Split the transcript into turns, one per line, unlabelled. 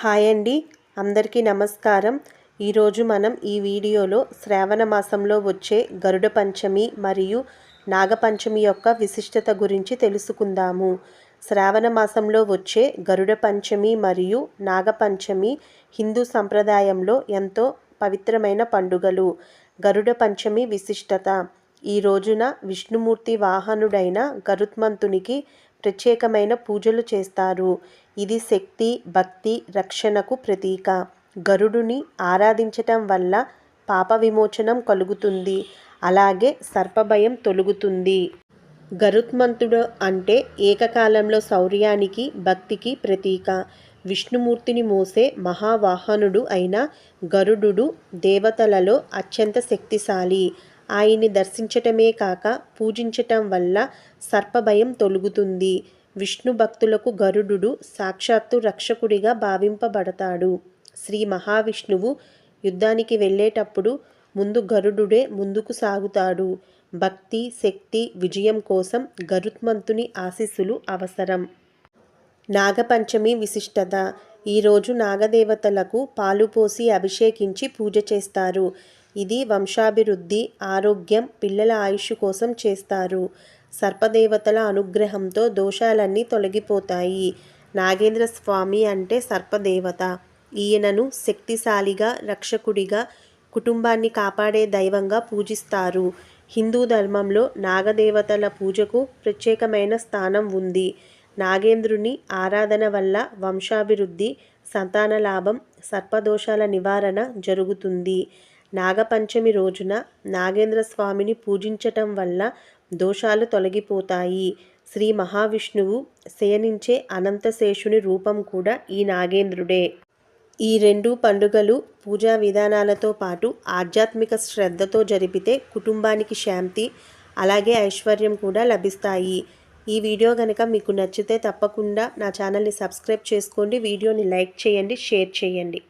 Hi అండి. అందరికీ నమస్కారం. ఈరోజు మనం ఈ వీడియోలో శ్రావణ మాసంలో వచ్చే గరుడ పంచమి మరియు నాగపంచమి యొక్క విశిష్టత గురించి తెలుసుకుందాము. శ్రావణ మాసంలో వచ్చే గరుడ పంచమి మరియు నాగపంచమి హిందూ సంప్రదాయంలో ఎంతో పవిత్రమైన పండుగలు. గరుడ పంచమి విశిష్టత. ఈ రోజున విష్ణుమూర్తి వాహనుడైన గరుత్మంతునికి ప్రత్యేకమైన పూజలు చేస్తారు. ఇది శక్తి భక్తి రక్షణకు ప్రతీక. గరుడుని ఆరాధించటం వల్ల పాప విమోచనం కలుగుతుంది. అలాగే సర్పభయం తొలుగుతుంది. గరుత్మంతుడు అంటే ఏకకాలంలో శౌర్యానికి భక్తికి ప్రతీక. విష్ణుమూర్తిని మోసే మహావాహనుడు అయిన గరుడు దేవతలలో అత్యంత శక్తిశాలి. ఆయన్ని దర్శించటమే కాక పూజించటం వల్ల సర్పభయం తొలుగుతుంది. విష్ణు భక్తులకు గరుడు సాక్షాత్తు రక్షకుడిగా భావింపబడతాడు. శ్రీ మహావిష్ణువు యుద్ధానికి వెళ్ళేటప్పుడు ముందు గరుడుడే ముందుకు సాగుతాడు. భక్తి శక్తి విజయం కోసం గరుత్మంతుని ఆశీస్సులు అవసరం. నాగపంచమి విశిష్టత. ఈరోజు నాగదేవతలకు పాలు పోసి అభిషేకించి పూజ చేస్తారు. ఇది వంశాభివృద్ధి ఆరోగ్యం పిల్లల ఆయుష్ కోసం చేస్తారు. సర్పదేవతల అనుగ్రహంతో దోషాలన్నీ తొలగిపోతాయి. నాగేంద్ర స్వామి అంటే సర్పదేవత. ఈయనను శక్తిశాలిగా రక్షకుడిగా కుటుంబాన్ని కాపాడే దైవంగా పూజిస్తారు. హిందూ ధర్మంలో నాగదేవతల పూజకు ప్రత్యేకమైన స్థానం ఉంది. నాగేంద్రుని ఆరాధన వల్ల వంశాభివృద్ధి సంతాన లాభం సర్పదోషాల నివారణ జరుగుతుంది. నాగపంచమి రోజున నాగేంద్ర స్వామిని పూజించటం వల్ల దోషాలు తొలగిపోతాయి. శ్రీ మహావిష్ణువు శయనించే అనంతశేషుని రూపం కూడా ఈ నాగేంద్రుడే. ఈ రెండు పండుగలు పూజా విధానాలతో పాటు ఆధ్యాత్మిక శ్రద్ధతో జరిపితే కుటుంబానికి శాంతి అలాగే ఐశ్వర్యం కూడా లభిస్తాయి. ఈ వీడియో కనుక మీకు నచ్చితే తప్పకుండా నా ఛానల్ని సబ్స్క్రైబ్ చేసుకోండి వీడియోని లైక్ చేయండి షేర్ చేయండి.